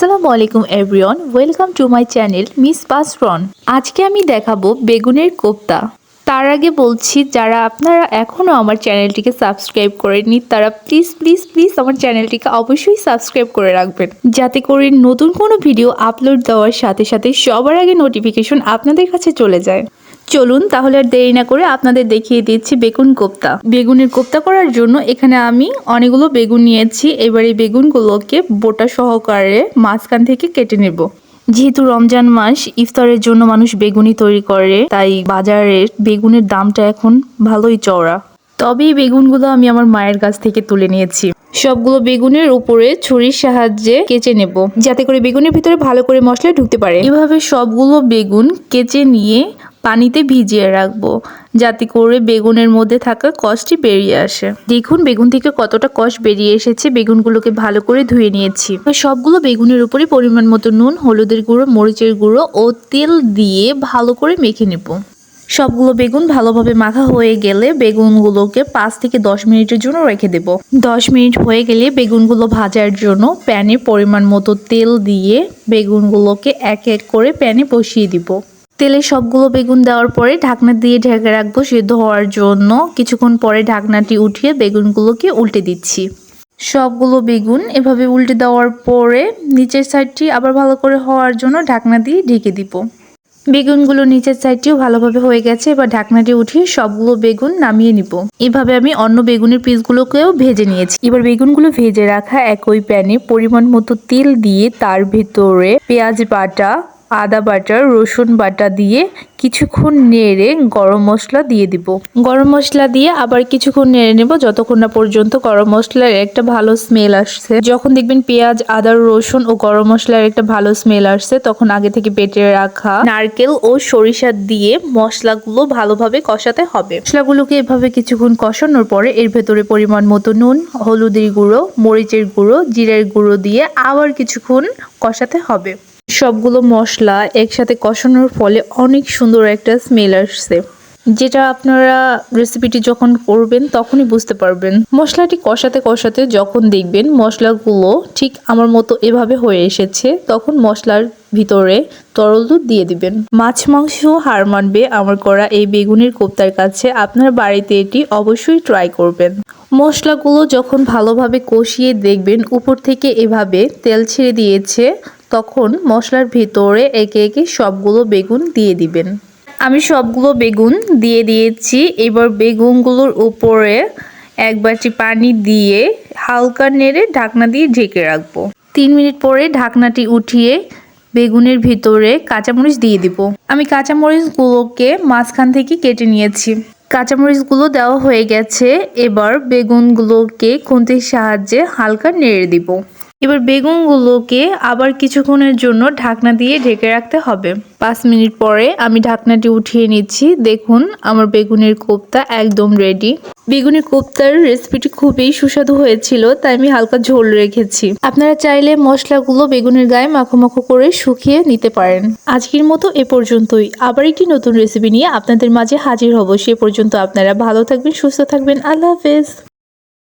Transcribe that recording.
আসসালামু আলাইকুম everyone, welcome to my channel miss পাসরন। আজকে আমি দেখাবো বেগুনের কোপ্তা। তার আগে বলছি, যারা আপনারা এখনও আমার চ্যানেলটিকে সাবস্ক্রাইব করেননি, তারা প্লিজ প্লিজ প্লিজ আমার চ্যানেলটিকে অবশ্যই সাবস্ক্রাইব করে রাখবেন। যাতে করে নতুন কোনো ভিডিও আপলোড দেওয়ার সাথে সাথে সবার আগে নোটিফিকেশন আপনাদের কাছে চলে যায়। চলুন তাহলে আর দেরি না করে আপনাদের দেখিয়ে দিচ্ছি বেগুন কোপ্তা। বেগুনের কোপ্তা করার জন্য এখানে আমি অনেকগুলো বেগুন নিয়েছি। এবার এই বেগুনগুলোকে বোটা সহকারে মাঝখান থেকে কেটে নেব। যেহেতু রমজান মাস, ইফতারের জন্য মানুষ বেগুনি তৈরি করে, তাই বাজারে বেগুনের দামটা এখন ভালোই চড়া তবে এই বেগুনগুলো আমি আমার মায়ের কাছ থেকে তুলে নিয়েছি। সবগুলো বেগুনের উপরে ছুরির সাহায্যে কেচে নেব। যাতে করে বেগুনের ভিতরে ভালো করে মশলা ঢুকতে পারে। এভাবে সবগুলো বেগুন কেচে নিয়ে পানিতে ভিজিয়ে রাখব। যাতে করে বেগুনের মধ্যে থাকা কষটি বেরিয়ে আসে। দেখুন, বেগুন থেকে কতটা কষ বেরিয়ে এসেছে। বেগুনগুলোকে ভালো করে ধুয়ে নিয়েছি। সবগুলো বেগুনের উপরে পরিমাণ মতো নুন, হলুদের গুঁড়ো, মরিচের গুঁড়ো ও তেল দিয়ে ভালো করে মেখে নেব। সবগুলো বেগুন ভালোভাবে মাখা হয়ে গেলে বেগুনগুলোকে পাঁচ থেকে দশ মিনিটের জন্য রেখে দেব। দশ মিনিট হয়ে গেলে বেগুনগুলো ভাজার জন্য প্যানে পরিমাণ মতো তেল দিয়ে বেগুনগুলোকে এক এক করে প্যানে বসিয়ে দিব। তেলে সবগুলো বেগুন দেওয়ার পরে ঢাকনা দিয়ে ঢেকে রাখব সেদ্ধ হওয়ার জন্য। কিছুক্ষণ পরে ঢাকনাটি উঠিয়ে বেগুনগুলোকে উল্টে দিচ্ছি। সবগুলো বেগুন এভাবে উল্টে দেওয়ার পরে নিচের সাইডটি আবার ভালো করে হওয়ার জন্য ঢাকনা দিয়ে ঢেকে দিব। বেগুনগুলো নিচের সাইডটিও ভালোভাবে হয়ে গেছে, এবার ঢাকনাটি উঠিয়ে সবগুলো বেগুন নামিয়ে নিব। এভাবে আমি অন্য বেগুনের পিসগুলোকেও ভেজে নিয়েছি। এবার বেগুনগুলো ভেজে রাখা একই প্যানে পরিমাণ মতো তেল দিয়ে তার ভেতরে পেঁয়াজ বাটা আদা বাটা, রসুন বাটা দিয়ে কিছুক্ষণ নেড়ে গরম মশলা দিয়ে দিব। গরম মশলা দিয়ে আবার কিছুক্ষণ নেড়ে নেব, যতক্ষণ না পর্যন্ত গরম মশলার একটা ভালো স্মেল আসছে। যখন দেখবেন পেঁয়াজ, আদা, রসুন ও গরম মশলার একটা ভালো স্মেল আসছে, তখন আগে থেকে বেটে রাখা নারকেল ও সরিষা দিয়ে মশলাগুলো ভালোভাবে কষাতে হবে। মশলাগুলোকে এভাবে কিছুক্ষণ কষানোর পরে এর ভেতরে পরিমাণ মতো নুন, হলুদের গুঁড়ো, মরিচের গুঁড়ো, জিরের গুঁড়ো দিয়ে আবার কিছুক্ষণ কষাতে হবে। সবগুলো মশলা একসাথে কষানোর ফলে অনেক সুন্দর একটা স্মেল আসছে। যেটা আপনারা রেসিপিটি যখন করবেন, তখনই বুঝতে পারবেন। মশলাটি কষাতে কষাতে যখন দেখবেন মশলাগুলো ঠিক আমার মতো এভাবে হয়ে এসেছে, তখন মশলার ভিতরে তরল দুধ দিয়ে দিবেন। মাছ, মাংস হার মানবে আমার করা এই বেগুনের কোপ্তার কাছে। আপনার বাড়িতে এটি অবশ্যই ট্রাই করবেন। মশলাগুলো যখন ভালোভাবে কষিয়ে দেখবেন, উপর থেকে এভাবে তেল ছেড়ে দিয়েছে তখন মশলার ভিতরে একে একে সবগুলো বেগুন দিয়ে দিবেন। আমি সবগুলো বেগুন দিয়ে দিয়েছি। এবার বেগুনগুলোর উপরে এক বাটি পানি দিয়ে হালকা নেড়ে ঢাকনা দিয়ে ঢেকে রাখব। তিন মিনিট পরে ঢাকনাটি উঠিয়ে বেগুনের ভিতরে কাঁচামরিচ দিয়ে দিব। আমি কাঁচামরিচগুলোকে মাঝখান থেকে কেটে নিয়েছি। কাঁচামরিচগুলো দেওয়া হয়ে গেছে। এবার বেগুনগুলোকে খুন্তির সাহায্যে হালকা নেড়ে দিব। এবার বেগুনগুলোকে আবার কিছুক্ষণের জন্য ঢাকনা দিয়ে ঢেকে রাখতে হবে। পাঁচ মিনিট পরে আমি ঢাকনাটি উঠিয়ে নিচ্ছি। দেখুন, আমার বেগুনের কোপ্তা একদম রেডি বেগুনের কোপ্তার রেসিপিটি খুবই সুস্বাদু হয়েছিল, তাই আমি হালকা ঝোল রেখেছি। আপনারা চাইলে মশলাগুলো বেগুনের গায়ে মাখো মাখো করে শুকিয়ে নিতে পারেন। আজকের মতো এ পর্যন্তই। আবার একটি নতুন রেসিপি নিয়ে আপনাদের মাঝে হাজির হব। সে পর্যন্ত আপনারা ভালো থাকবেন, সুস্থ থাকবেন। আল্লাহ হাফেজ।